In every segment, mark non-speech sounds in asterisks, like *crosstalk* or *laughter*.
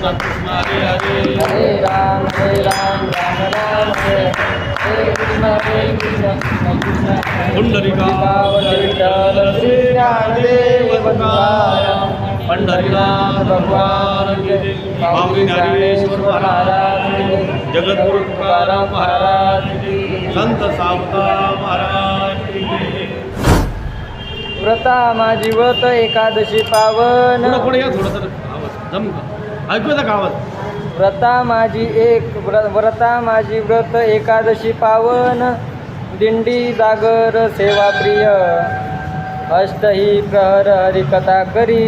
कृष्ण कृष्ण हरे हरे हरे राम हरे राम राम राम हरे हरे कृष्ण हरे कृष्ण कृष्ण कृष्ण विठ्ठल श्री ज्ञानदेव तुकाराम पंढरीनाथ भगवान की जय. स्वामी ज्ञानेश्वर महाराज जगद्गुरु तुकाराम महाराज संत सावता महाराज व्रता माझी व्रत एकादशी पावन पुढे या थोडं तर जम का ऐकू का आवाज? व्रता माझी एक व्र व्रता माझी व्रत एकादशी पावन. दिंडी जागर सेवा प्रिय. अष्टही प्रहर हरिकथा करी.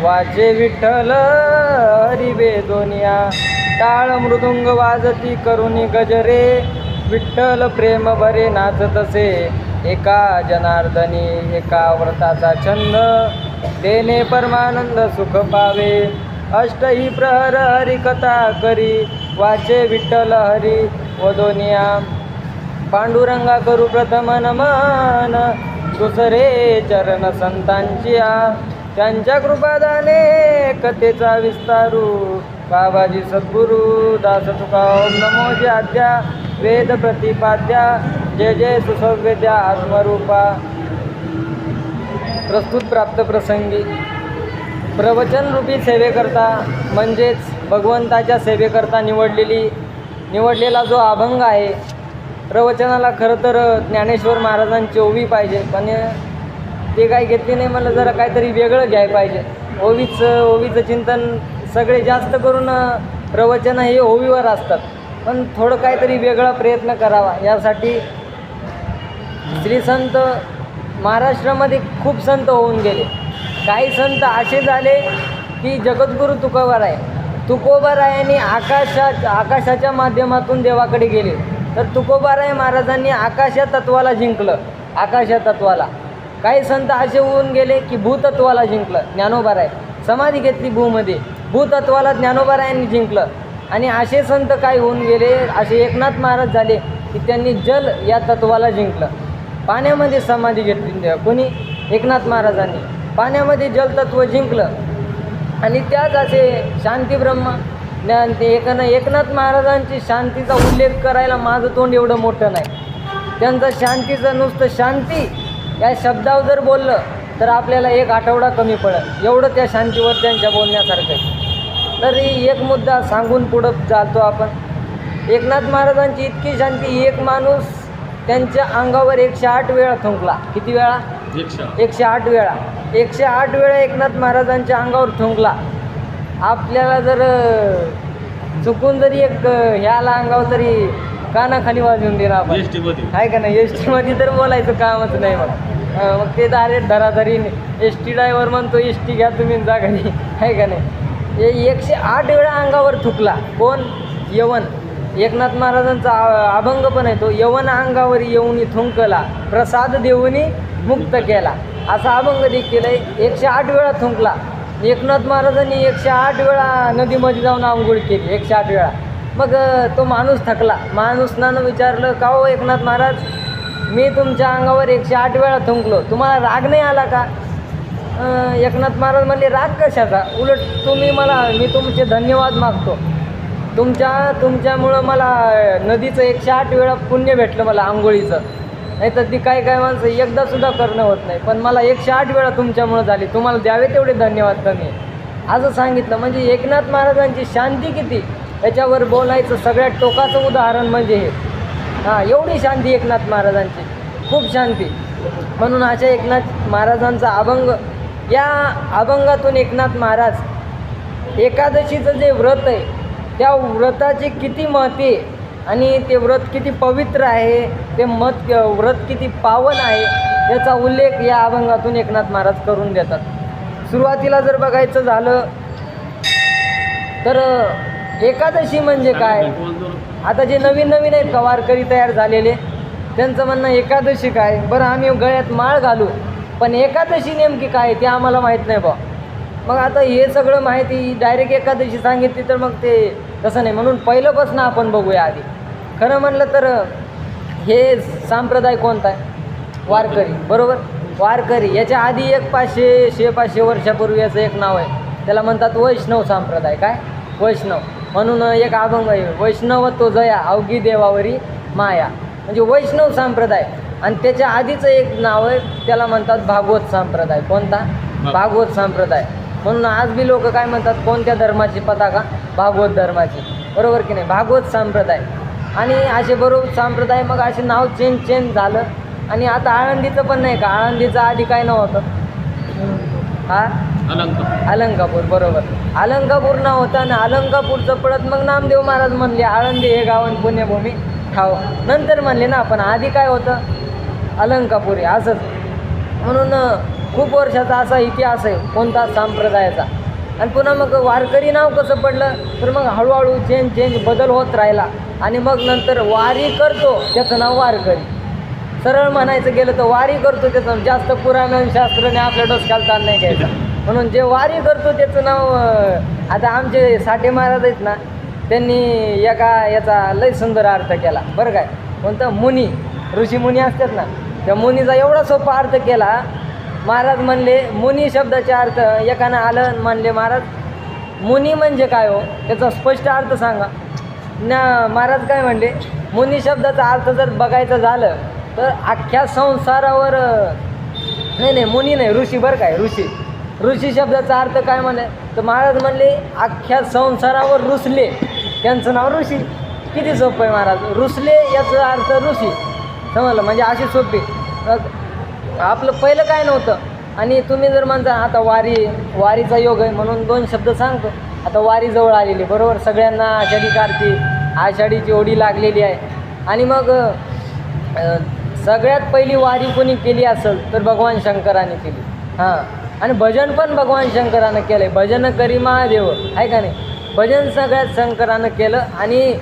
वाचे विठ्ठल हरी वेदोनिया टाळ मृदुंग वाजती करुणी गजरे. विठ्ठल प्रेम भरे नाचतसे एका जनार्दनी एका व्रताचा छंद. देणे परमानंद सुख पावे. अष्टही प्रहर हरिकथा करी वाचे विठ्ठल हरी वदोनिया. पांडुरंगा करू प्रथम नमन दुसरे चरण संतांच्या. त्यांच्या कृपादाने कथेचा विस्तारू. बाबाजी सद्गुरू दास तुका ओम नमो जे वेद प्रतिपाद्या जय जय सुसव्यद्या आत्मरूपा. प्रस्तुत प्राप्त प्रसंगी. प्रवचनरूपी सेवेकरता म्हणजेच भगवंताच्या सेवेकरता निवडलेली निवडलेला जो अभंग आहे प्रवचनाला खरं तर ज्ञानेश्वर महाराजांची ओवी पाहिजे. पण ते काही घेतली नाही मला जरा काहीतरी वेगळं घ्यायला पाहिजे. ओवीचं ओवीचं चिंतन सगळे जास्त करून प्रवचनं हे ओवीवर असतात. पण थोडं काहीतरी वेगळा प्रयत्न करावा. यासाठी श्री संत महाराष्ट्रामध्ये खूप संत होऊन गेले. काही संत असे झाले की जगद्गुरू तुकोबाराय तुकोबारायांनी आकाशा आकाशाच्या माध्यमातून देवाकडे गेले. तर तुकोबाराय महाराजांनी आकाशा तत्वाला जिंकलं आकाशा तत्वाला. काही संत असे होऊन गेले की भूतत्वाला जिंकलं ज्ञानोबाराय. समाधी घेतली भूमध्ये भूतत्वाला ज्ञानोबारायांनी जिंकलं. आणि असे संत काय होऊन गेले असे एकनाथ महाराज झाले की त्यांनी जल या तत्वाला जिंकलं. पाण्यामध्ये समाधी घेतली कोणी? एकनाथ महाराजांनी. पाण्यामध्ये जलतत्व जिंकलं. आणि त्याच असे शांती ब्रह्म ज्ञान ते एकना एकनाथ महाराजांची शांतीचा उल्लेख करायला माझं तोंड एवढं मोठं नाही. त्यांचं शांतीचं नुसतं शांती या शब्दावर जर बोललं तर आपल्याला एक आठवडा कमी पडेल. एवढं त्या शांतीवर त्यांच्या बोलण्यासारखं आहे. तरी एक मुद्दा सांगून पुढं चालतो आपण. एकनाथ महाराजांची इतकी शांती एक माणूस त्यांच्या अंगावर एकशे आठ वेळा थुंकला. किती वेळा? एकशे आठ. वेळा. एकशे आठ वेळा एकनाथ महाराजांच्या अंगावर थुंकला. आपल्याला जर चुकून जरी एक ह्याला अंगावर तरी कानाखाली वाजवून दिला आपण. आहे का नाही? एस टीमध्ये तर बोलायचं कामच नाही मग. मग ते डायरेक्ट धराधरी एस टी ड्रायव्हर म्हणतो एस टी घ्या तुम्ही जा घरी. आहे का नाही? एकशे आठ वेळा अंगावर थुकला. कोण? यवन. एकनाथ महाराजांचा आ- अभंग पण आहे तो यवन अंगावर येऊन थुंकला प्रसाद देऊनी मुक्त केला. असा अभंग देखील आहे एकशे आठ वेळा थुंकला. एकनाथ महाराजांनी एकशे आठ वेळा नदीमध्ये जाऊन आंघोळ केली एकशे आठ वेळा. मग तो माणूस थकला. माणूसनानं विचारलं का हो एकनाथ महाराज? मी तुमच्या अंगावर एकशे आठ वेळा थुंकलो. तुम्हाला राग नाही आला का? एकनाथ महाराज म्हणले राग कशाचा? उलट तुम्ही मला मी तुमचे धन्यवाद मागतो. तुमच्या तुमच्यामुळं मला नदीचं एकशे आठ वेळा पुण्य भेटलं मला आंघोळीचं. नाही तर ती काय काय माणसं एकदासुद्धा करणं होत नाही. पण मला एकशे आठ वेळा तुमच्यामुळं झाली. तुम्हाला द्यावे तेवढे धन्यवाद कमी असं सांगितलं. म्हणजे एकनाथ महाराजांची शांती किती? याच्यावर बोलायचं सगळ्यात टोकाचं उदाहरण म्हणजे हे. हां एवढी शांती एकनाथ महाराजांची. खूप शांती. म्हणून अशा एकनाथ महाराजांचा अभंग या अभंगातून एकनाथ महाराज एकादशीचं जे व्रत आहे त्या व्रताचे किती महत्त्व आणि ते व्रत किती पवित्र आहे? ते मत व्रत किती पावन आहे? याचा उल्लेख या अभंगातून एकनाथ महाराज करून देतात. सुरुवातीला जर बघायचं झालं तर एकादशी म्हणजे काय? आता जे नवीन नवीन आहेत का वारकरी तयार झालेले त्यांचं म्हणणं एकादशी काय? बरं आम्ही गळ्यात माळ घालू पण एकादशी नेमकी काय ते आम्हाला माहीत नाही बा मग आता हे सगळं माहिती डायरेक्ट एकादशी सांगितली तर मग ते तसं नाही. म्हणून पहिल्यापासून आपण बघूया आधी. खरं म्हणलं तर हे संप्रदाय कोणता आहे? वारकरी. बरोबर? वारकरी. याच्या आधी एक पाचशे शे पाचशे वर्षापूर्वी याचं एक नाव आहे. त्याला म्हणतात वैष्णव संप्रदाय. काय? वैष्णव. म्हणून एक अभंग आहे. वैष्णव तो जया अवघी देवावरी माया. म्हणजे वैष्णव संप्रदाय. आणि त्याच्या आधीचं एक नाव आहे. त्याला म्हणतात भागवत संप्रदाय. कोणता? भागवत संप्रदाय. म्हणून आज बी लोक काय म्हणतात कोणत्या धर्माची पताका? भागवत धर्माची. बरोबर की नाही? भागवत संप्रदाय. आणि असे बरोबर संप्रदाय मग असे नाव चेंज चेंज झालं. आणि आता आळंदीचं पण नाही का? आळंदीचं आधी काय नाव होतं? हा? अलंकार अलंकापूर बरोबर. अलंकापूर नाव होतं आणि अलंकापूरचं पडत मग नामदेव महाराज म्हणले आळंदी हे गाव आणि पुण्यभूमी ठाव. नंतर म्हणले ना पण आधी काय होतं? अलंकापूर असंच. म्हणून खूप वर्षाचा असा इतिहास आहे कोणता संप्रदायाचा. आणि पुन्हा मग वारकरी नाव कसं पडलं? तर मग हळूहळू चेंज चेंज बदल होत राहिला. आणि मग नंतर वारी करतो त्याचं नाव वारकरी. सरळ म्हणायचं गेलं तर वारी करतो त्याचं जास्त पुराण शास्त्राने आपल्या डोसक्याला ताण नाही घ्यायचा. म्हणून जे वारी करतो त्याचं नाव आता आमचे साठे महाराज आहेत ना त्यांनी एका याचा लय सुंदर अर्थ केला. बरं काय? कोणतं? मुनी. ऋषी मुनी असतात ना. त्या मुनीचा एवढा सोपा अर्थ केला महाराज म्हणले मुनी शब्दाचे अर्थ एकानं आलं म्हणले महाराज. मुनी म्हणजे काय हो? त्याचा स्पष्ट अर्थ सांगा. ना महाराज काय म्हणले मुनी शब्दाचा अर्थ जर बघायचं झालं तर अख्ख्या संसारावर नाही नाही मुनी नाही ऋषी बरं काय ऋषी. ऋषी शब्दाचा अर्थ काय म्हणे? तर महाराज म्हणले अख्ख्या संसारावर रुसले. त्यांचं नाव ऋषी. किती सोपं आहे महाराज? रुसले याचा अर्थ ऋषी. समजलं? म्हणजे अशी सोपी. आपलं पहिलं काय नव्हतं. आणि तुम्ही जर म्हणता आता वारी वारीचा योग आहे म्हणून दोन शब्द सांगतो. आता वारी जवळ आलेली बरोबर? सगळ्यांना आषाढी कार्तिक आषाढीची ओढी लागलेली आहे. आणि मग सगळ्यात पहिली वारी कोणी केली असेल तर भगवान शंकराने केली. हां. आणि भजन पण भगवान शंकरानं केलं आहे भजन करी महादेव आहे का नाही? भजन सगळ्यात शंकरानं केलं. आणि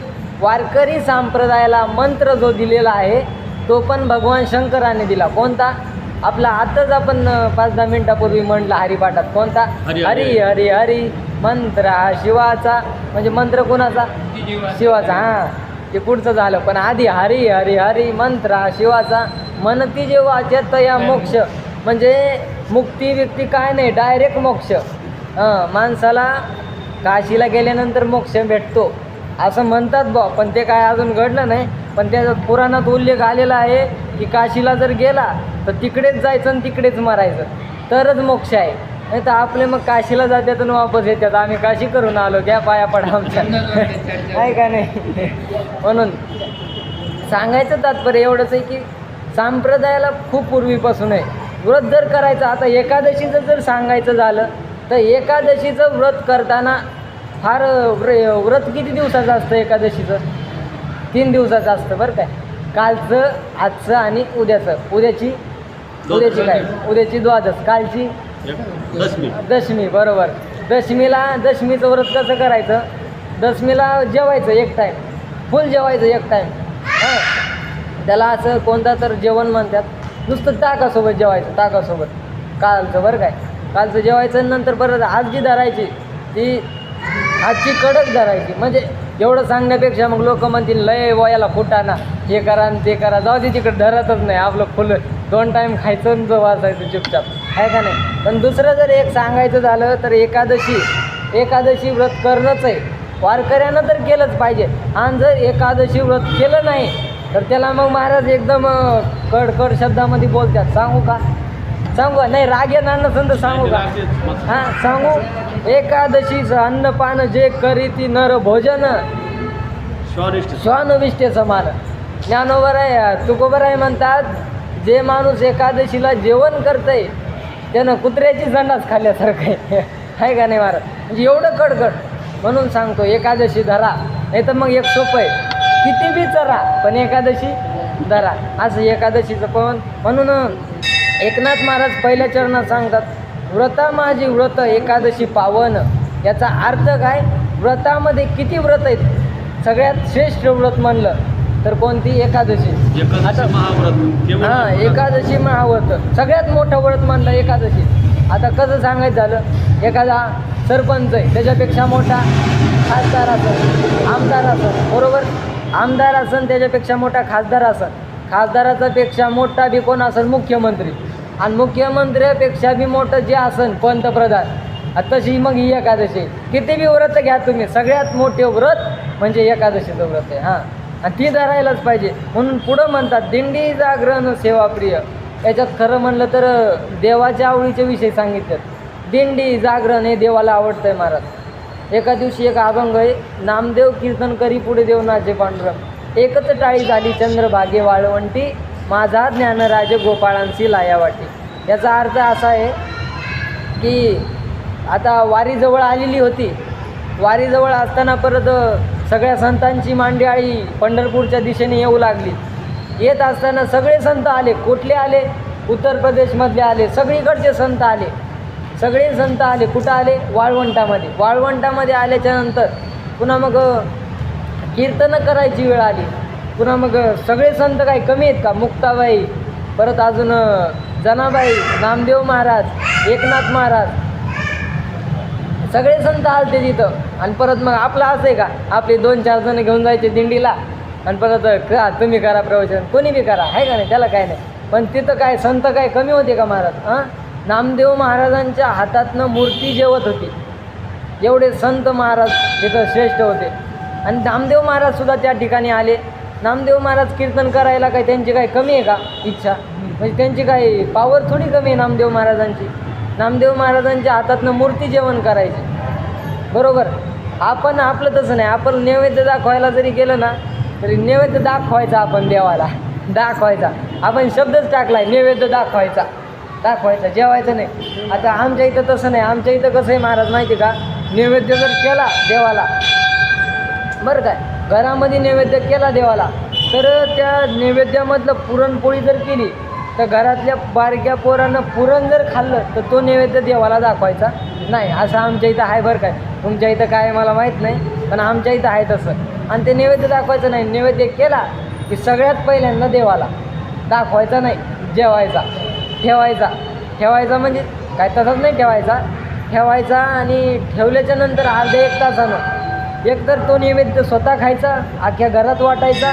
वारकरी संप्रदायाला मंत्र जो दिलेला आहे तो पण भगवान शंकराने दिला. कोणता? आपला आताच आपण पाच दहा मिनिटापूर्वी म्हणलं हरिपाठात कोणता? हरी, हरी. हरी. मंत्र हा शिवाचा म्हणजे मंत्र कोणाचा? शिवाचा हां. ते पुढचं झालं. पण आधी हरी हरी हरी मंत्र हा शिवाचा. मनती जे वाचत या मोक्ष. म्हणजे मुक्ती व्यक्ती काय नाही डायरेक्ट मोक्ष. हां माणसाला काशीला गेल्यानंतर मोक्ष भेटतो. असं म्हणतात बा पण ते काय अजून घडलं नाही. पण त्या पुराणात उल्लेख आलेला आहे. की काशीला जर गेला तर तिकडेच जायचं आणि तिकडेच मरायचं. तरच मोक्ष आहे. नाही तर आपले मग काशीला जातात आणि वापस येतात. आम्ही काशी करून आलो घ्या पाया पडा आमच्या. आहे का नाही? म्हणून सांगायचं तात्पर्य एवढंच आहे की संप्रदायाला खूप पूर्वीपासून आहे. व्रत जर करायचं आता एकादशीचं जर सांगायचं झालं तर एकादशीचं व्रत करताना फार व्र व्रत किती दिवसाचं असतं एकादशीचं? तीन दिवसाचं असतं बरं काय कालचं आजचं आणि उद्याचं. उद्याची उद्याची काय? उद्याची द्वादश. कालची दशमी. दशमी बरोबर. दशमीला दशमीचं व्रत कसं करायचं? दशमीला जेवायचं एक टाईम फुल जेवायचं एक टाईम हां. त्याला असं कोणता तर जेवण म्हणतात. नुसतं ताकासोबत जेवायचं ताकासोबत. कालचं बरं काय? कालचं जेवायचं नंतर परत आज जी धरायची. ती आजची कडक धरायची. म्हणजे एवढं सांगण्यापेक्षा मग लोक म्हणतील लय वयाला फुटाना हे करा आणि ते करा. जाऊ दे तिकडे धरतच नाही. आपलं फुलं दोन टाईम खायचं जो वाचायचं चुपचाप. आहे का नाही? पण दुसरं जर एक सांगायचं झालं तर एकादशी एकादशी व्रत करणंच आहे. वारकऱ्यानं तर केलंच पाहिजे. आणि जर एकादशी व्रत केलं नाही तर त्याला मग महाराज एकदम कडकड शब्दामध्ये बोलतात. सांगू का? सांगू का? नाही राग येणार नसेल तर सांगू का? हां सांगू? एकादशीचं अन्नपान जे करीती नर भोजन स्वादिष्ट. श्वानविष्टे समान ज्ञानोबर आहे तुकोबर आहे म्हणतात जे माणूस एकादशीला जेवण करतंय त्यानं कुत्र्याची संडास खाल्ल्यासारखं आहे. *laughs* आहे का नाही महाराज? म्हणजे एवढं कडकड. म्हणून सांगतो एकादशी धरा नाही तर मग एक सोपं आहे. किती बी चरा पण एकादशी धरा. असं एकादशीचं पण म्हणून एकनाथ महाराज पहिल्या चरणात सांगतात व्रता माझी व्रत एकादशी पावन. याचा अर्थ काय? व्रतामध्ये किती व्रत आहेत? सगळ्यात श्रेष्ठ व्रत म्हणलं तर कोणती? एकादशी. आता महाव्रत. हां. एकादशी. महाव्रत. सगळ्यात मोठं व्रत म्हणलं एकादशी. आता कसं सांगायचं झालं? एखादा सरपंच आहे त्याच्यापेक्षा मोठा खासदार असन आमदार असन बरोबर? आमदार असन त्याच्यापेक्षा मोठा खासदार असन खासदाराचा पेक्षा मोठा बी कोण असेल मुख्यमंत्री. आणि मुख्यमंत्र्यापेक्षा बी मोठं जे असन पंतप्रधान. तशी मग ही एकादशी. किती बी व्रत घ्या तुम्ही. सगळ्यात मोठे व्रत म्हणजे एकादशीचं व्रत आहे हां. आणि ती धरायलाच पाहिजे. म्हणून पुढं म्हणतात दिंडी जागरण सेवाप्रिय याच्यात खरं म्हणलं तर देवाच्या आवडीचे विषय सांगितलेत. दिंडी जागरण हे देवाला आवडतंय महाराज. एका दिवशी एक अभंग आहे नामदेव कीर्तन करी पुढे देव नाचे पांडुरंग. एकच टाळी झाली चंद्रभागे वाळवंटी. माझा ज्ञानराज गोपाळांशी लायावाटी. याचा अर्थ असा आहे की आता वारीजवळ आलेली होती. वारीजवळ असताना परत सगळ्या संतांची मांडियाळी पंढरपूरच्या दिशेने येऊ लागली. येत असताना सगळे संत आले. कुठले आले? उत्तर प्रदेशमधले आले. सगळीकडचे संत आले. सगळे संत आले. कुठं आले? वाळवंटामध्ये. वाळवंटामध्ये आल्याच्यानंतर पुन्हा मग कीर्तनं करायची वेळ आली. पुन्हा मग सगळे संत काय कमी आहेत का? मुक्ताबाई परत अजून जनाबाई नामदेव महाराज एकनाथ महाराज. सगळे संत आलते तिथं. आणि परत मग आपलं असं आहे का? आपले दोन चार जण घेऊन जायचे दिंडीला. आणि परत का तुम्ही करा प्रवचन कोणी बी करा. आहे का नाही? त्याला काय नाही. पण तिथं काय संत काय कमी होते का महाराज? हां नामदेव महाराजांच्या हातातनं मूर्ती जेवत होती. एवढे संत महाराज तिथं श्रेष्ठ होते. आणि नामदेव महाराजसुद्धा त्या ठिकाणी आले. नामदेव महाराज कीर्तन करायला काय त्यांची काय कमी आहे का? इच्छा? म्हणजे त्यांची काय पावर थोडी कमी आहे नामदेव महाराजांची. नामदेव महाराजांच्या हातातनं मूर्ती जेवण करायची. बरोबर? आपण आपलं तसं नाही. आपण नैवेद्य दाखवायला जरी गेलं ना तरी नैवेद्य दाखवायचा आपण देवाला. दाखवायचा. आपण शब्दच टाकलाय नैवेद्य दाखवायचा. दाखवायचा जेवायचं नाही. आता आमच्या इथं तसं नाही. आमच्या इथं कसं आहे महाराज माहिती आहे का? नैवेद्य जर केला देवाला बरं काय? घरामध्ये नैवेद्य केला देवाला. तर त्या नैवेद्यामधलं पुरणपोळी जर केली तर घरातल्या बारक्या पोरानं पुरण जर खाल्लं तर तो नैवेद्य देवाला दाखवायचा. नाही असं आमच्या इथं आहे बरं काय. तुमच्या इथं काय मला माहीत नाही पण आमच्या इथं आहे तसं. आणि ते नैवेद्य दाखवायचं नाही. नैवेद्य केला की सगळ्यात पहिल्यांदा देवाला. दाखवायचा नाही जेवायचा. ठेवायचा. ठेवायचा म्हणजे काय तसाच नाही ठेवायचा. ठेवायचा आणि ठेवल्याच्या नंतर अर्ध्या एक तासानं एकतर तो नैवेद्य स्वतः खायचा अख्ख्या घरात वाटायचा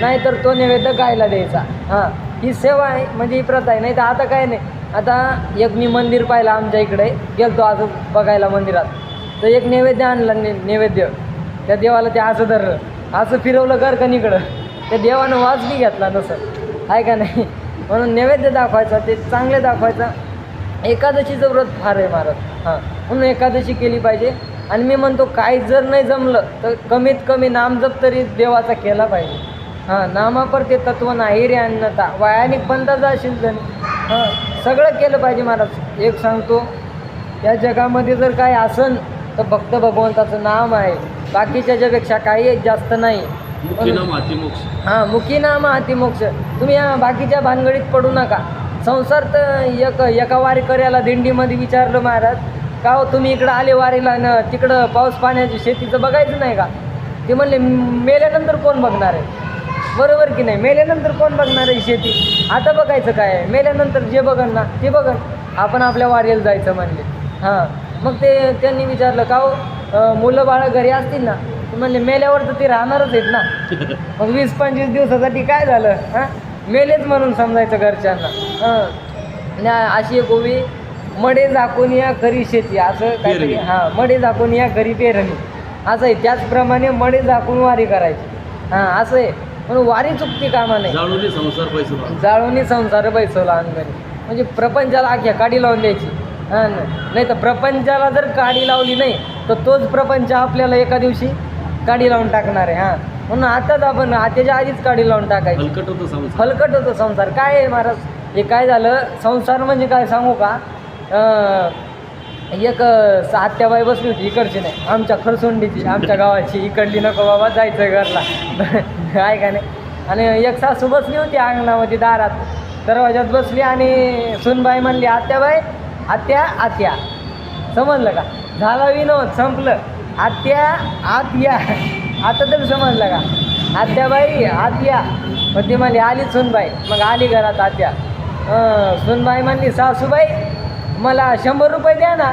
नाहीतर तो नैवेद्य गायला द्यायचा. हां ही सेवा आहे म्हणजे ही प्रथा आहे. नाही तर आता काय नाही. आता एक मी मंदिर पाहिलं आमच्या इकडे गेलतो असं बघायला मंदिरात. तर एक नैवेद्य आणलं ने नैवेद्य. त्या देवाला ते असं धरलं. असं फिरवलं गरकणीकडं त्या देवानं वाजबी घेतला नसं आहे का नाही? म्हणून नैवेद्य दाखवायचा ते चांगले दाखवायचा. एकादशीचं व्रत फार आहे महाराज. हां म्हणून एकादशी केली पाहिजे. आणि मी म्हणतो काही जर नाही जमलं तर कमीत कमी नामजप तरी देवाचा केला पाहिजे. हां नामापर ते तत्व नाही रे अन्नता. वयानिक पंथा जाशील जण हां सगळं केलं पाहिजे महाराज. एक सांगतो या जगामध्ये जर काय असन तर फक्त भगवंताचं नाम आहे. बाकीच्या याच्यापेक्षा काही जास्त नाही. हां मुखी नाम अतिमोक्ष. तुम्ही या बाकीच्या भानगडीत पडू नका. संसार तर एक एका वारीकऱ्याला दिंडीमध्ये विचारलं महाराज का हो तुम्ही इकडं आले वारीला न तिकडं पाऊस पाण्याची शेतीचं बघायचं नाही का? ते म्हणले मेल्यानंतर कोण बघणार आहे? बरोबर की नाही? मेल्यानंतर कोण बघणार आहे शेती? आता बघायचं काय आहे? मेल्यानंतर जे बघन ना ते बघन. आपण आपल्या वारीला जायचं म्हणले. हां. मग ते त्यांनी विचारलं का हो मुलं बाळं घरी असतील ना? ते म्हणले मेल्यावर तर ते राहणारच आहेत ना. *laughs* मग वीस पंचवीस दिवसासाठी काय झालं? हां? मेलेच म्हणून समजायचं घरच्यांना. हां. अशी एक ओवी मडे झाकून या घरी शेती असं काहीतरी. हां मडे झाकून या घरी पेरणी. असं आहे त्याचप्रमाणे मडे झाकून वारी करायची. हां असं आहे. म्हणून वारी चुकती कामा नाही जाणून संसार पैसे जाळूनी संसार बैसवला अंगणी म्हणजे प्रपंचाला आख्या काडी लावून द्यायची. हां नाही तर प्रपंचाला जर काडी लावली नाही तर तोच प्रपंच आपल्याला एका दिवशी काडी लावून टाकणार आहे. हां. म्हणून आताच आपण त्याच्या आधीच काडी लावून टाकायची. हलकट होतं संसार. हलकट होतो संसार. काय आहे महाराज? हे काय झालं? संसार म्हणजे काय सांगू का? एक अं, आत्याबाई बसली होती इकडची नाही आमच्या खरसोंडीची आमच्या गावाची इकडली नको बाबा जायचं घरला. *laughs* काय का नाही? आणि एक सासू बसली होती अंगणामध्ये दारात. दरवाजात बसली आणि सुनबाई म्हणली आत्याबाई आत्या आत्या. समजलं का? झाला विनोद संपलं. आत्या आत या आता तरी समजलं का? आत्याबाई आत या मग ती म्हणली आली सुनबाई. मग आली घरात आत्या. सुनबाई म्हणली सासूबाई मला शंभर रुपये द्या ना.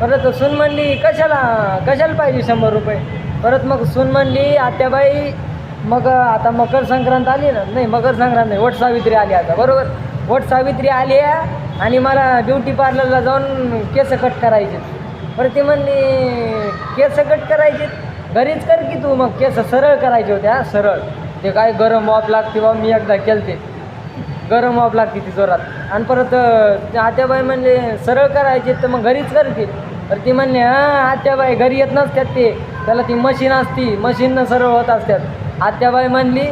परत सून म्हणली कशाला कशाला पाहिजे शंभर रुपये? परत मग सून म्हणली आत्याबाई मग आता मकर संक्रांत आली ना. नाही मकर संक्रांत नाही वट सावित्री आली आता. बरोबर. वट सावित्री आली आहे आणि मला ब्युटी पार्लरला जाऊन केस कट करायचे परत ती म्हणली केस कट करायचे घरीच कर की तू मग केस सरळ करायचे होते हा सरळ. ते काय गरम वाफ लागते बा मी एकदा केलते. गरम वाफ लागते ती जोरात. आणि परत आत्याबाई म्हणले सरळ करायचे तर मग घरीच करतील. तर ती म्हणले हां आत्याबाई घरी येत नसतात ते. त्याला ती मशीन असती. मशीननं सरळ होत असतात आत्याबाई म्हणली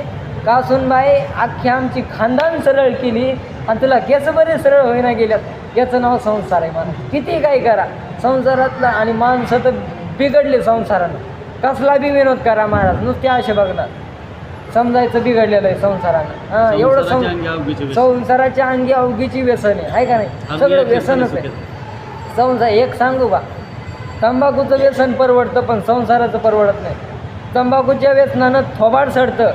कासूनबाई अख्खी आमची खानदान सरळ केली आणि तुला केस बरे सरळ होईना गेल्यात. याचं नाव संसार आहे मला किती काही करा. संसारातलं आणि माणसं तर बिघडले संसारानं. कसला बी विनोद करा महाराज. नुसते असे बघणार. समजायचं बिघडलेलं आहे संसारानं. हां एवढं संसाराच्या सं अंगी अवघीचे व्यसन. संसाराच्या अंगी अवघीची व्यसन आहे. आहे का नाही? सगळं व्यसनच आहे. संसार एक सांगू का? तंबाखूचं व्यसन परवडतं पण संसाराचं परवडत नाही. तंबाखूच्या व्यसनानं थोबाड सडतं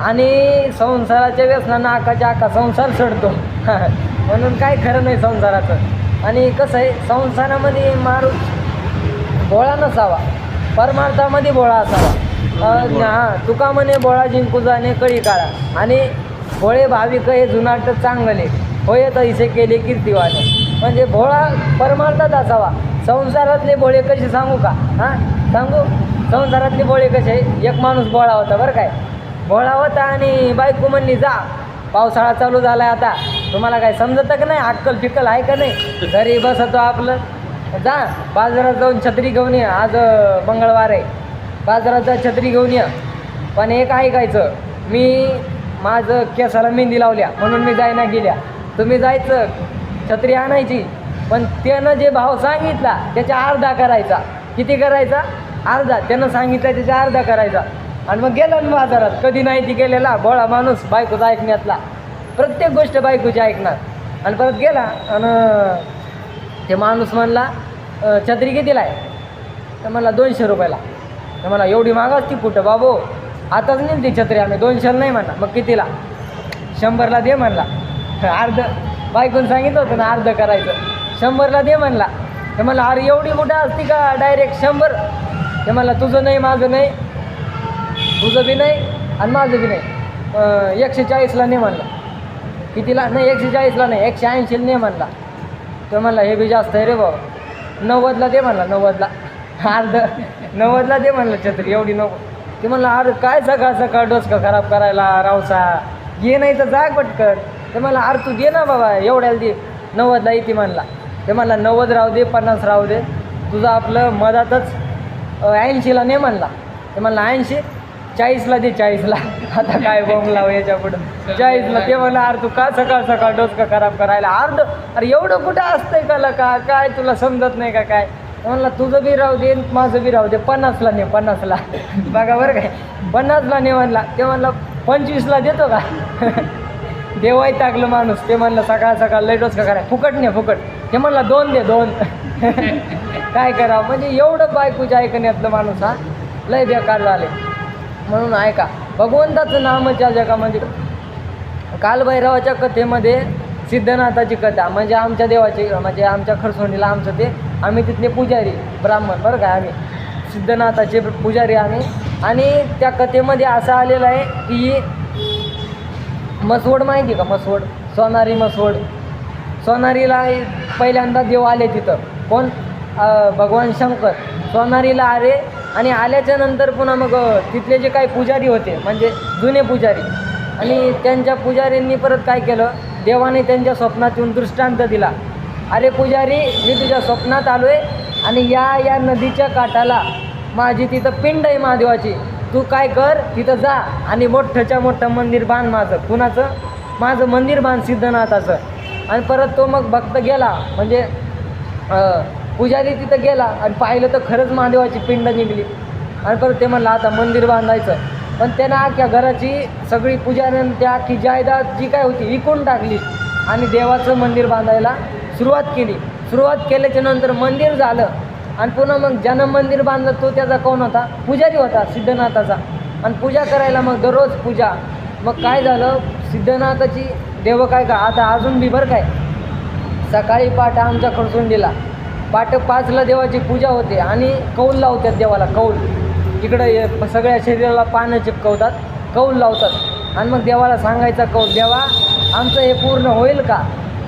आणि संसाराच्या व्यसनानं आकाच्या आका संसार सडतो. *laughs* म्हणून काय खरं नाही संसाराचं. आणि कसं आहे संसारामध्ये माणूस भोळा नसावा. परमार्थामध्ये भोळा असावा. हां तुका म्हणे भोळा जिंकू जाणे कळी काळा आणि भोळे भाविक हे जुनाट चांगले. होय तैसे केले कीर्तिवाने. म्हणजे भोळा परमार्थात असावा. संसारातले भोळे कसे सांगू का? हां? सांगू? संसारातले भोळे कसे? एक माणूस भोळा होता बरं काय? भोळा होता आणि बायको म्हणली जा पावसाळा चालू झाला आहे आता. तुम्हाला काय समजतं का नाही? अक्कल फिक्कल आहे का नाही? घरी बसतो आपलं. जा बाजारात जाऊन छत्री घेऊन ये. आज मंगळवार आहे. बाजारात जा छत्री घेऊन या. पण एक ऐकायचं मी माझं केसाला मेहंदी लावल्या म्हणून मी जायना गेल्या. तुम्ही जायचं छत्री आणायची. पण त्यानं जे भाव सांगितला त्याच्या अर्धा करायचा. किती करायचा? अर्धा. त्यानं सांगितलं त्याच्या अर्धा करायचा. आणि मग गेला ना बाजारात. कधी नाही ती गेलेला भोळा माणूस बायकोचा ऐकण्यातला. प्रत्येक गोष्ट बायकोची ऐकणार. आणि परत गेला आणि ते माणूस म्हणला छत्री कितीला आहे? तर म्हणला दोनशे रुपयाला. तर मला एवढी महाग असती कुठं बाबो? आताच नेल ती छत्री आम्ही दोनशेला नाही म्हणा. मग कितीला? शंभरला दे म्हणला. अर्ध बायकून सांगितलं होतं ना अर्ध करायचं. शंभरला दे म्हणला. ते मला अरे एवढी कुठं असती का? डायरेक्ट शंभर. ते म्हणला तुझं नाही माझं नाही. तुझं बी नाही आणि माझं बी नाही. एकशे चाळीसला नाही म्हणला. कितीला? नाही एकशे चाळीसला नाही एकशे ऐंशीला नाही म्हणला. तो म्हणला हे बी जास्त आहे रे बाबा नव्वदला दे म्हणला नव्वदला. अर्ध नव्वदला दे म्हणलं छत्री एवढी नको. ते म्हणलं अरे काय सकाळ सकाळ डोसक खराब करायला रावसा? ये नाही तर जा पटकन. ते म्हणला अरे तू दे ना बाबा एवढ्याला दे. नव्वदला येते म्हणला. ते म्हणला नव्वद राहू दे पन्नास राहू दे. तुझं आपलं मधातच ऐंशीला नाही म्हणला. ते म्हणलं ऐंशी? चाळीसला दे चाळीसला. *laughs* आता काय बॉम्ब लाव याच्या पुढं. चाळीसला. ते म्हणलं अरे तू का सकाळ सकाळ डोसक खराब करायला? अर्ध? अरे एवढं कुठं असतंय का का काय तुला समजत नाही का काय? म्हणला तुझं बी राहू दे माझं बी राहू दे पन्नासला ने पन्नासला. बघा बरं काय पन्नासला ने म्हणला ते म्हणला पंचवीसला देतो का? देवाय टाकलं माणूस ते म्हणलं सकाळ सकाळ लय डोसकं कराय फुकट नाही फुकट. ते म्हणला दोन दे दोन. *laughs* काय करावं म्हणजे एवढं बायकोच्या ऐकण्यातलं माणूस हा लय बेकार झाले. म्हणून ऐका भगवंताचं नामच्या जगामध्ये कालभैरवाच्या कथेमध्ये सिद्धनाथाची कथा म्हणजे आमच्या देवाची म्हणजे आमच्या खरसोंडीला आमचं ते आम्ही तिथले पुजारी ब्राह्मण बरं काय आम्ही. सिद्धनाथाचे पुजारी आम्ही. आणि त्या कथेमध्ये असं आलेलं आहे की मसवड माहिती का? मसवड सोनारी मसवड. सोनारीला पहिल्यांदा देव आले तिथं. कोण? भगवान शंकर. सोनारीला आले आणि आल्याच्यानंतर पुन्हा मग तिथले जे काही पुजारी होते म्हणजे जुने पुजारी. आणि त्यांच्या पुजारींनी परत काय केलं? देवाने त्यांच्या स्वप्नात येऊन दृष्टांत दिला. अरे पुजारी मी तुझ्या स्वप्नात आलो आहे आणि या या नदीच्या काठाला माझी तिथं पिंड आहे महादेवाची. तू काय कर तिथं जा आणि मोठ्ठच्या मोठं मंदिर बांध माझं. कुणाचं? माझं मंदिर बांध सिद्धनाथाचं. आणि परत तो मग भक्त गेला. म्हणजे पुजारी तिथं गेला आणि पाहिलं तर खरंच महादेवाची पिंड निघली. आणि परत ते म्हणलं आता मंदिर बांधायचं. पण त्यानं अख्ख्या घराची सगळी पुजाऱ्यानं त्या अख्खी जायदाद जी काय होती विकून टाकली? आणि देवाचं मंदिर बांधायला सुरुवात केली. सुरुवात केल्याच्यानंतर मंदिर झालं. आणि पुन्हा मग ज्यानं मंदिर बांधलं तो त्याचा कोण होता? पुजारी होता सिद्धनाथाचा. आणि पूजा करायला मग दररोज पूजा. मग काय झालं? सिद्धनाथाची देव काय का? आता अजून बिभर बरं काय? सकाळी पाठ आमच्या दिला. पाठ पाचला देवाची पूजा होते आणि कौल लावतात देवाला कौल. इकडं सगळ्या शरीराला पानं चिपकवतात कौल लावतात. आणि मग देवाला सांगायचा कौल देवा आमचं हे पूर्ण होईल का?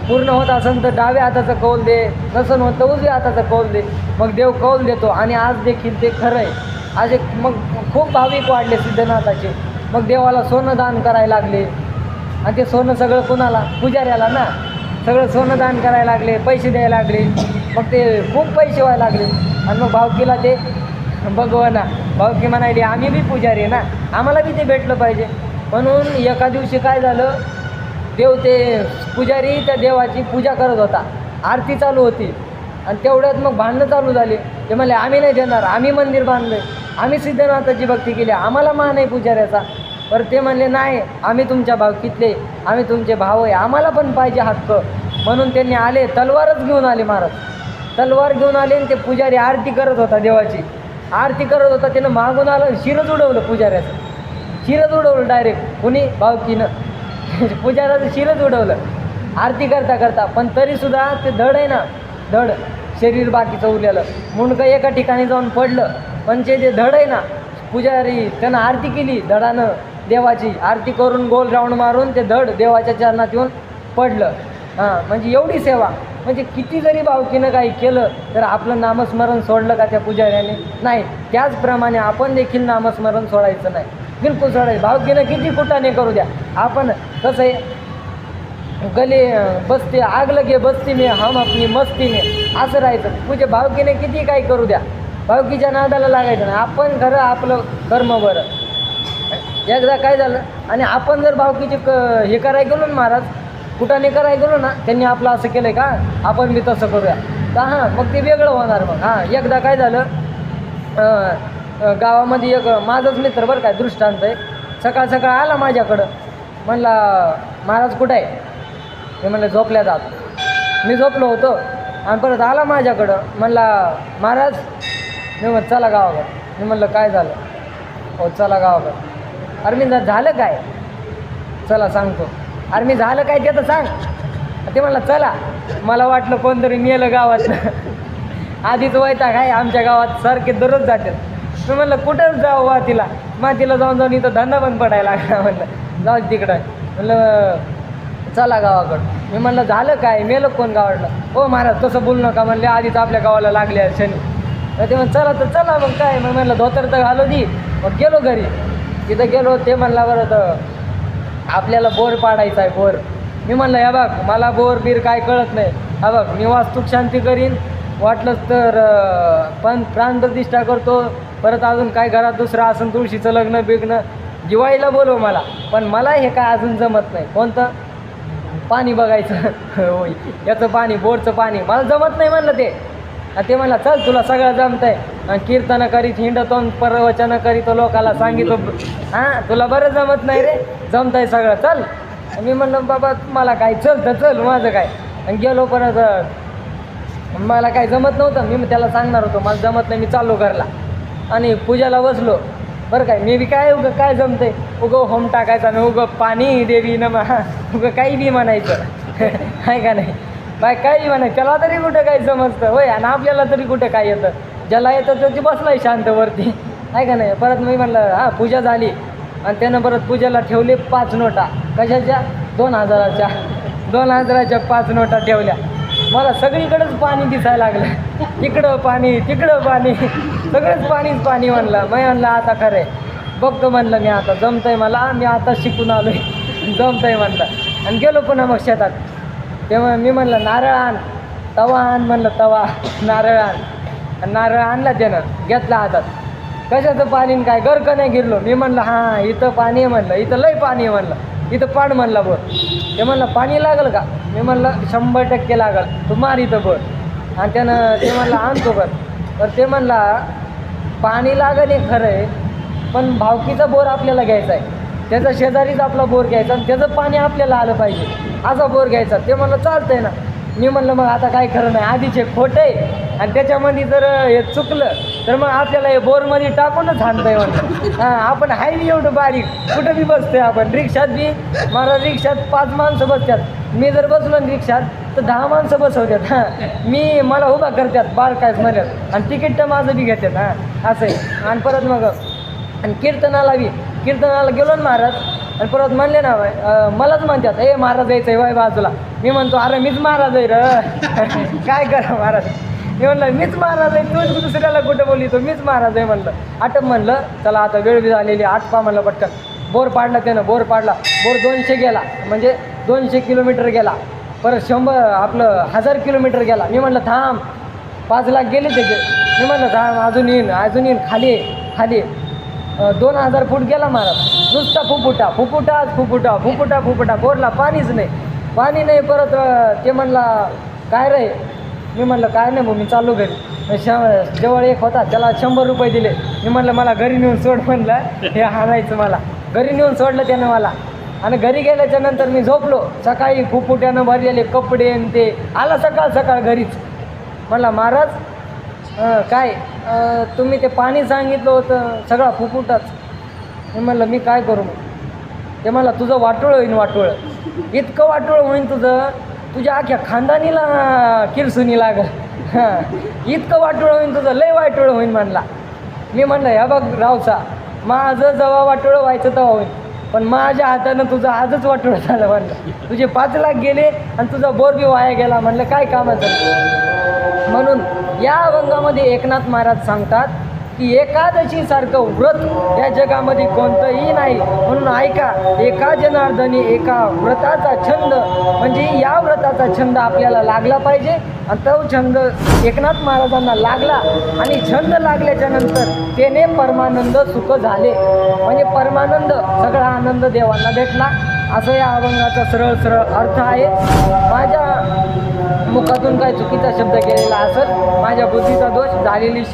पूर्ण होत असेल तर डाव्या हाताचा कौल दे नसन होत तर उजव्या हाताचा कौल दे. मग देव कौल देतो आणि आज देखील ते खरं आहे. आज एक मग खूप भाविक वाढले सिद्धनाथाचे. मग देवाला सोनं दान करायला लागले. आणि ते सोनं सगळं कुणाला? पुजाऱ्याला ना. सगळं सोनं दान करायला लागले पैसे द्यायला लागले. मग ते खूप पैसे व्हायला लागले. आणि मग भावकीला ते *laughs* भगवाना भावकी म्हणाली आम्ही बी पुजारी आहे ना. आम्हाला बी ते भेटलं पाहिजे. म्हणून एका दिवशी काय झालं देव ते पुजारी त्या देवाची पूजा करत होता. आरती चालू होती. आणि तेवढ्यात मग भांडणं चालू झाली. ते म्हणले आम्ही नाही देणार. आम्ही मंदिर बांधलं आम्ही सिद्धनाथाची भक्ती केली आम्हाला मान आहे पुजाऱ्याचा. पर ते म्हणले नाही आम्ही तुमच्या भावकीतले आम्ही तुमचे भाव आहे. आम्हाला पण पाहिजे हक्क. म्हणून त्यांनी आले तलवारच घेऊन आले महाराज. तलवार घेऊन आले आणि ते पुजारी आरती करत होता देवाची. आरती करत होता त्यानं मागून आलं शिरच उडवलं पुजाऱ्याचं. शिरच उडवलं डायरेक्ट कुणी? भावकीनं. *laughs* पुजाऱ्याचं शिरच उडवलं. आरती करता करता पण तरीसुद्धा ते धड आहे ना धड. शरीर बाकीचं उरलेलं. मुंडकं एका ठिकाणी जाऊन पडलं पण ते जे धड आहे ना पुजारी त्यानं आरती केली धडानं देवाची. आरती करून गोल राऊंड मारून ते धड देवाच्या चरणात येऊन पडलं. हां म्हणजे एवढी सेवा. म्हणजे किती जरी भावकीनं काही केलं तर आपलं नामस्मरण सोडलं का त्या पुजाऱ्याने? नाही. त्याचप्रमाणे आपण देखील नामस्मरण सोडायचं नाही. बिलकुल सोडायचं. भावकीनं किती कुटाने करू द्या. आपण कसं आहे गले बसते आग लगे बसती हम अपनी मस्ती असं राहायचं. पूजे भावकीने किती काही करू द्या. भावकीच्या नादाला लागायचं ना आपण खरं आपलं कर्म बरं. एकदा काय झालं? आणि आपण जर भावकीचे क हे करायला गेलो ना महाराज कुठाने करायला गेलो ना त्यांनी आपलं असं केलं आहे का आपण बी तसं करूया. तर हां मग ते वेगळं होणार मग. हां एकदा काय झालं गावामध्ये एक माझाच मित्र बरं काय दृष्टांत आहे. सकाळ सकाळ आला माझ्याकडं. म्हणला महाराज कुठं आहे? मी म्हणलं झोपल्या जात. मी झोपलो होतो. आणि परत आला माझ्याकडं. म्हणला महाराज. मी म्हणत चला गावाकडं. मी म्हणलं काय झालं? हो चला गावाकडं. अरे मी झालं काय? चला सांगतो. अरे मी झालं काय ते तर सांग. ते म्हणलं चला. मला वाटलं कोणतरी मेलं गावात आधीच वैताग आहे आमच्या गावात सारखे दररोज जातात. मी म्हणलं कुठं जाऊ वा तिला मग तिला जाऊन जाऊन इथं धंदा बंद पडायला लागला. म्हणलं जाऊ तिकडं. म्हणलं चला गावाकडं. मी म्हणलं झालं काय? मेलं कोण गावाडलं हो महाराज तसं बोलू नका. म्हणले आधीच आपल्या गावाला लागले शनी तर ते म्हणलं चला तर चला मग काय? मग म्हणलं धोतर तर घालू दी. मग गेलो घरी. तिथं गेलो ते म्हणला बरं तर आपल्याला बोर पाडायचा आहे बोर. मी म्हणलं या बघ मला बोर बीर काय कळत नाही. हा बघ मी वास्तूक शांती करीन. वाटलंच तर पण प्राणप्रतिष्ठा करतो. परत अजून काय घरात दुसरं असून तुळशीचं लग्न बिग्न. दिवाळीला बोलव मला पण मला हे काय अजून जमत नाही. कोणतं? पाणी बघायचं. *laughs* याचं पाणी बोरचं पाणी. मला जमत नाही म्हणलं ते. ते म्हणलं चल तुला सगळं जमतंय. आहे कीर्तन करीत हिंडतो प्रवचन करीत लोकाला सांगितो हां तुला बरं जमत नाही रे? जमतंय सगळं. चल. मी म्हणलं बाबा मला काय? चल तर चल माझं काय? आणि गेलो परत मला काय जमत नव्हतं. मी त्याला सांगणार होतो मला जमत नाही मी चाललो घरला. आणि पूजाला बसलो. बरं काय मी बी काय उगं काय जमतंय? उगं होम टाकायचा ना उगं पाणी देवी न उगं काही बी म्हणायचं. *laughs* आहे का नाही? बाय काही म्हणायचं. त्याला तरी कुठं काय समजतं? होय आणि आपल्याला तरी कुठं काय येतं? ज्याला येतं तर ते बसलाय शांतवरती. आहे का नाही? परत मी म्हणलं हां पूजा झाली. आणि त्यानं परत पूजेला ठेवले पाच नोटा. कशाच्या? दोन हजाराच्या. दोन हजाराच्या पाच नोटा ठेवल्या. मला सगळीकडंच पाणी दिसायला लागलं. इकडं पाणी तिकडं पाणी. सगळंच पाणीच पाणी म्हणलं. मी म्हणलं आता खरं आहे बघतो म्हणलं मी आता. जमतंय मला. मी आता शिकून आलो आहे जमतंय म्हणलं. आणि गेलो पुन्हा मग शेतात. तेव्हा मी म्हणलं नारळ आण. तवा आण म्हणलं तवा. नारळ आण. नारळ आणला त्यानं घेतला हातात. कशाचं पाणी काय? गर्क नाही गिरलो? मी म्हणलं हां इथं पाणी आहे म्हणलं. इथं लय पाणी आहे म्हणलं. इथं पाण म्हणलं बोर ते म्हणलं पाणी लागल का? मी म्हणलं शंभर टक्के लागल. तू मार इथं बोर आणि त्यानं ते म्हणलं आणतो बर तर ते म्हणला पाणी लागल हे खरं आहे पण भावकीचा बोर आपल्याला घ्यायचा आहे. त्याचा शेजारीच आपला बोर घ्यायचा आणि त्याचं पाणी आपल्याला आलं पाहिजे. असा बोर घ्यायचा. ते म्हणलं चालतंय ना. मी म्हणलं मग आता काय खरं नाही. आधीचे खोटं आहे. आणि त्याच्यामध्ये जर हे चुकलं तर मग आपल्याला हे बोरमध्ये टाकूनच हाणतंय म्हणलं हां आपण हाय बी एवढं बारीक कुठं बी बसतोय आपण. रिक्षात बी मला रिक्षात पाच माणसं बसतात. मी जर बसलो ना रिक्षात तर दहा माणसं बसवतात. हां मी मला उभा करतात बाळ काय म्हणत. आणि तिकीट तर माझं बी घेतात हां असं आहे. आणि परत मग आणि कीर्तनाला बी कीर्तनाला गेलो ना महाराज आणि परत म्हणले ना बाय, मलाच म्हणतात ए महाराज यायचं आहे वय बाजूला. मी म्हणतो अरे मीच महाराज आहे र. *laughs* काय करा महाराज? मी म्हणलं मीच महाराज आहे तूच दुसऱ्याला कुठं बोलितो मीच महाराज आहे म्हणलं. आटप म्हणलं चला आता वेळ बी झालेली आठ म्हणलं पटकन. बोर पाडला त्यानं बोर पाडला. बोर दोनशे गेला म्हणजे दोनशे किलोमीटर गेला. परत शंभर आपलं हजार किलोमीटर गेला. मी म्हणलं थांब पाच लाख गेले त्याचे. मी म्हणलं थांब अजून येईन अजून येईन खाली खाली दोन हजार फूट गेला महाराज. नुसता फुफुटा फुफुटा फुफुटा फुफुटा फुफुटा. बोरला पाणीच नाही. पाणी नाही परत ते म्हणला काय रे मी म्हणलं काय नाही भाऊ मी चाललो घरी. श जवळ एक होता त्याला शंभर रुपये दिले. मी म्हणलं मला घरी नेऊन सोड म्हणलं हे हाणायचं मला. घरी नेऊन सोडलं त्यानं मला. आणि घरी गेल्याच्यानंतर मी झोपलो. सकाळी फुफुट्यानं भरलेले कपडे आणि ते आला सकाळ सकाळ घरीच. म्हटलं महाराज काय तुम्ही ते पाणी सांगितलं होतं सगळा फुफुटाच मी म्हणलं मी काय करू ते मला तुझं वाटोळं होईन वाटोळं. इतकं वाटोळं होईन तुझं तुझ्या अख्ख्या खानदानीला किरसुनी लागल हां. इतकं वाटोळं होईन तुझं लय वाटोळं होईन म्हणला. मी म्हणलं ह्या बघ रावसा माझं जेव्हा वाटोळं व्हायचं तेव्हा होईल पण माझ्या हातानं तुझं आजच वाटोळं झालं म्हणलं. तुझे पाच लाख गेले आणि तुझा बोर बी वाया गेला म्हणलं. काय कामाचं? म्हणून या अभंगामध्ये एकनाथ महाराज सांगतात की एकादशीसारखं व्रत या जगामध्ये कोणतंही नाही. म्हणून ऐका एका जनार्दनी एका व्रताचा छंद म्हणजे या व्रताचा छंद आपल्याला लागला पाहिजे. आणि तो छंद एकनाथ महाराजांना लागला आणि छंद लागल्याच्या नंतर त्याने परमानंद सुख झाले. म्हणजे परमानंद सगळा आनंद देवांना भेटला. असं या अभंगाचा सरळ सरळ अर्थ आहे. माझ्या मुखातून काय चुकीचा शब्द केलेला असेल माझ्या बुद्धीचा दोष झालेली श